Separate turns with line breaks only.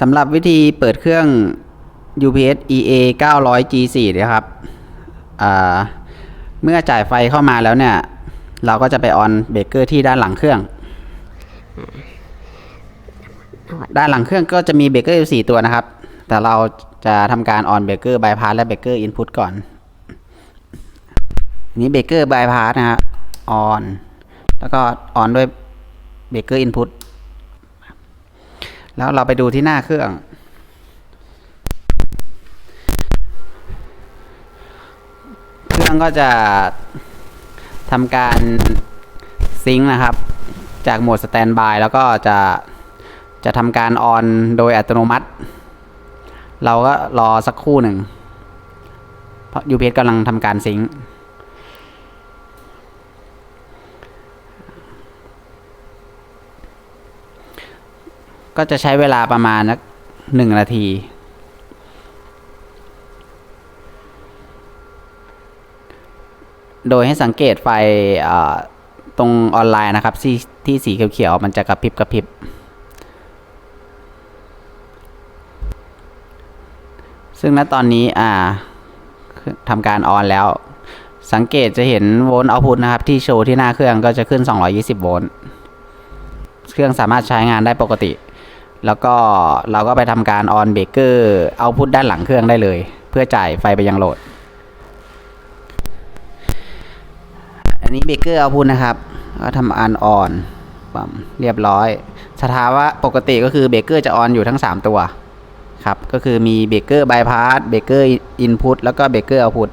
สำหรับวิธีเปิดเครื่อง UPS EA 900 G4 นะครับเมื่อจ่ายไฟเข้ามาแล้วเนี่ย เราก็จะไปออนเบรกเกอร์ที่ด้านหลังเครื่อง ด้านหลังเครื่องก็จะมีเบรกเกอร์อยู่4ตัวนะครับ แต่เราจะทำการออนเบรกเกอร์บายพาสและเบรกเกอร์อินพุตก่อนอันนี้เบรกเกอร์บายพาสนะฮะออนแล้วก็ออนด้วยเบรกเกอร์อินพุต แล้วเราไปดูที่หน้าเครื่อง เครื่องก็จะทำการซิงค์นะครับ จากโหมดสแตนบายแล้วก็จะจะทำการออนโดยอัตโนมัติ เราก็รอสักครู่หนึ่ง เพราะ UPS กำลังทำการซิงค์ ก็จะใช้เวลาประมาณนักหนึ่งนาที โดยให้สังเกตไฟตรงออนไลน์นะครับที่ที่สีเขียวๆมันจะกระพริบกระพริบ ซึ่งณตอนนี้อ่าทำการออนแล้ว สังเกตจะเห็นโวลต์เอาพุทนะครับ ที่โชว์ที่หน้าเครื่องก็จะขึ้น 220 โวลต์ เครื่องสามารถใช้งานได้ปกติ แล้วก็เราก็ไปทำการออนเบรกเกอร์เอาพุทด้านหลังเครื่องได้เลย เพื่อจ่ายไฟไปยังโหลด อันนี้เบรกเกอร์เอาพุทนะครับ ก็ทำอันออนปั๊มเรียบร้อย สถาวะปกติก็คือเบรกเกอร์จะออนอยู่ทั้ง 3 ตัวครับ ก็คือมีเบรกเกอร์บายพาสเบรกเกอร์อินพุตแล้วก็เบรกเกอร์เอาพุท